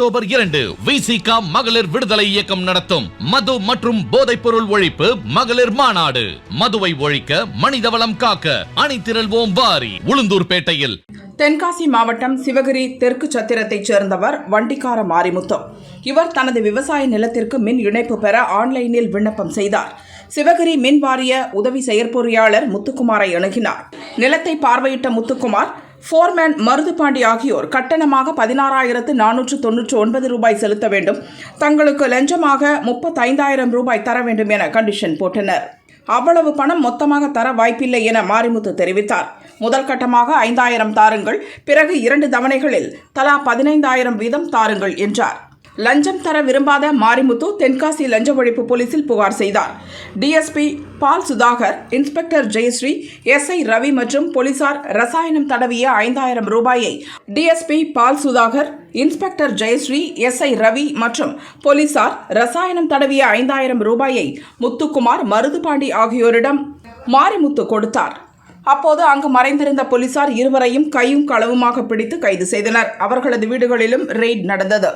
October இரண்டு விசிகா மகளிர் விடுதலை இயக்கம் நடத்தும். மது மற்றும் போதைப் பொருள் ஒழிப்பு மகளிர் மாநாடு. மதுவை ஒழிக்க மனிதவளம் காக்க அணிதிரள்வோம் வாரி உளுந்தூர்பேட்டையில். தென்காசி மாவட்டம் சிவகிரி தெற்கு சத்திரத்தைச் சேர்ந்தவர் வண்டிக்கார மாரிமுத்து இவர் தனது விவசாய நிலத்திற்கு மின் இணைப்பு பெற ஆன்லைனில் விண்ணப்பம் செய்தார். சிவகிரி மின் வாரிய உதவி செயற்பொறியாளர் முத்துக்குமாரை அணுகினார். நிலத்தை பார்வையிட்ட முத்துக்குமார் ஃபோர்மேன் மருதுபாண்டி ஆகியோர் கட்டணமாக பதினாறாயிரத்து நானூற்று தொன்னூற்று ஒன்பது ரூபாய் செலுத்த வேண்டும். தங்களுக்கு லஞ்சமாக முப்பத்தைந்தாயிரம் ரூபாய் தர வேண்டும் என கண்டிஷன் போட்டனர். அவ்வளவு பணம் மொத்தமாக தர வாய்ப்பில்லை என மாரிமுத்து தெரிவித்தார். முதல் கட்டமாக ஐந்தாயிரம் தாருங்கள் பிறகு இரண்டு தவணைகளில் தலா பதினைந்தாயிரம் வீதம் தாருங்கள் என்றார். லஞ்சம் தர விரும்பாத மாரிமுத்து தென்காசி லஞ்ச ஒழிப்பு போலீசில் புகார் செய்தார். DSP Paul Sudhakar inspector Jayashree SI Ravi மற்றும் போலீசார் ரசாயனம் தடவிய ஐந்தாயிரம் ரூபாயை DSP Paul Sudhakar inspector Jayashree SI Ravi மற்றும் போலீசார் ரசாயனம் தடவிய ஐந்தாயிரம் ரூபாயை முத்துக்குமார் மருதுபாண்டி ஆகியோரிடம் மாரிமுத்து கொடுத்தார். அப்போது அங்கு மறைந்திருந்த போலீசார் இருவரையும் கையும் களவுமாக பிடித்து கைது செய்தனர். அவர்களது வீடுகளிலும் ரெய்ட் நடந்தது.